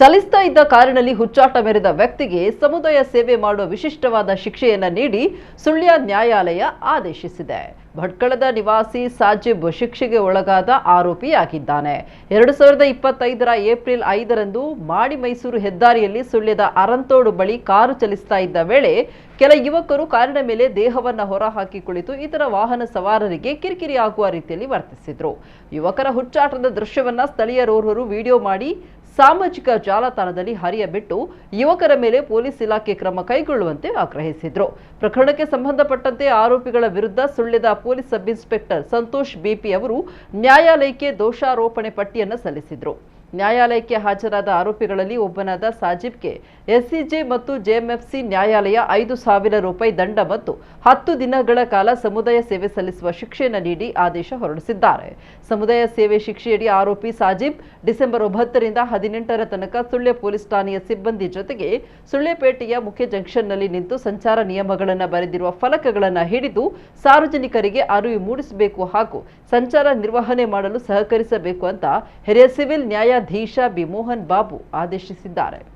ಚಲಿಸ್ತಾ ಇದ್ದ ಕಾರಿನಲ್ಲಿ ಹುಚ್ಚಾಟ ಮೆರೆದ ವ್ಯಕ್ತಿಗೆ ಸಮುದಾಯ ಸೇವೆ ಮಾಡುವ ವಿಶಿಷ್ಟವಾದ ಶಿಕ್ಷೆಯನ್ನ ನೀಡಿ ಸುಳ್ಯ ನ್ಯಾಯಾಲಯ ಆದೇಶಿಸಿದೆ. ಭಟ್ಕಳದ ನಿವಾಸಿ ಸಾಜಿಬ್ ಶಿಕ್ಷೆಗೆ ಒಳಗಾದ ಆರೋಪಿಯಾಗಿದ್ದಾನೆ. ಎರಡು ಸಾವಿರದ ಇಪ್ಪತ್ತೈದರ ಏಪ್ರಿಲ್ ಐದರಂದು ಮಾಡಿ ಮೈಸೂರು ಹೆದ್ದಾರಿಯಲ್ಲಿ ಸುಳ್ಯದ ಅರಂತೋಡು ಬಳಿ ಕಾರು ಚಲಿಸ್ತಾ ಇದ್ದ ವೇಳೆ ಕೆಲ ಯುವಕರು ಕಾರಿನ ಮೇಲೆ ದೇಹವನ್ನ ಹೊರಹಾಕಿ ಕುಳಿತು ಇತರ ವಾಹನ ಸವಾರರಿಗೆ ಕಿರಿಕಿರಿ ಆಗುವ ರೀತಿಯಲ್ಲಿ ವರ್ತಿಸಿದ್ರು. ಯುವಕರ ಹುಚ್ಚಾಟದ ದೃಶ್ಯವನ್ನ ಸ್ಥಳೀಯರೋರ್ವರು ವಿಡಿಯೋ ಮಾಡಿ ಸಾಮಾಜಿಕ ಜಾಲತಾಣದಲ್ಲಿ ಹರಿಯಬಿಟ್ಟು ಯುವಕರ ಮೇಲೆ ಪೊಲೀಸ್ ಇಲಾಖೆ ಕ್ರಮ ಕೈಗೊಳ್ಳುವಂತೆ ಆಗ್ರಹಿಸಿದ್ರು. ಪ್ರಕರಣಕ್ಕೆ ಸಂಬಂಧಪಟ್ಟಂತೆ ಆರೋಪಿಗಳ ವಿರುದ್ಧ ಸುಳ್ಳಿದ police sub inspector Santosh BP ಅವರು ನ್ಯಾಯಾಲಯಕ್ಕೆ ದೋಷಾರೋಪಣೆ ಪಟ್ಟಿಯನ್ನು ಸಲ್ಲಿಸಿದ್ರು. ನ್ಯಾಯಾಲಯಕ್ಕೆ ಹಾಜರಾದ ಆರೋಪಿಗಳಲ್ಲಿ ಒಬ್ಬನಾದ ಸಾಜಿಬ್ಗೆ ಎಸ್ಸಿಜೆ ಮತ್ತು ಜೆಎಂಎಫ್ಸಿ ನ್ಯಾಯಾಲಯ ಐದು ಸಾವಿರ ರೂಪಾಯಿ ದಂಡ ಮತ್ತು ಹತ್ತು ದಿನಗಳ ಕಾಲ ಸಮುದಾಯ ಸೇವೆ ಸಲ್ಲಿಸುವ ಶಿಕ್ಷೆಯನ್ನು ನೀಡಿ ಆದೇಶ ಹೊರಡಿಸಿದ್ದಾರೆ. ಸಮುದಾಯ ಸೇವೆ ಶಿಕ್ಷೆಯಡಿ ಆರೋಪಿ ಸಾಜಿಬ್ ಡಿಸೆಂಬರ್ ಒಂಬತ್ತರಿಂದ ಹದಿನೆಂಟರ ತನಕ ಸುಳ್ಯ ಪೊಲೀಸ್ ಠಾಣೆಯ ಸಿಬ್ಬಂದಿ ಜೊತೆಗೆ ಸುಳ್ಯಪೇಟೆಯ ಮುಖ್ಯ ಜಂಕ್ಷನ್ನಲ್ಲಿ ನಿಂತು ಸಂಚಾರ ನಿಯಮಗಳನ್ನು ಬರೆದಿರುವ ಫಲಕಗಳನ್ನು ಹಿಡಿದು ಸಾರ್ವಜನಿಕರಿಗೆ ಅರಿವು ಮೂಡಿಸಬೇಕು ಹಾಗೂ ಸಂಚಾರ ನಿರ್ವಹಣೆ ಮಾಡಲು ಸಹಕರಿಸಬೇಕು ಅಂತ ಹಿರಿಯ ಸಿವಿಲ್ ನ್ಯಾಯಾಧೀಶ ಬಿಮೋಹನ್ ಬಾಬು ಆದೇಶಿಸಿದ್ದಾರೆ.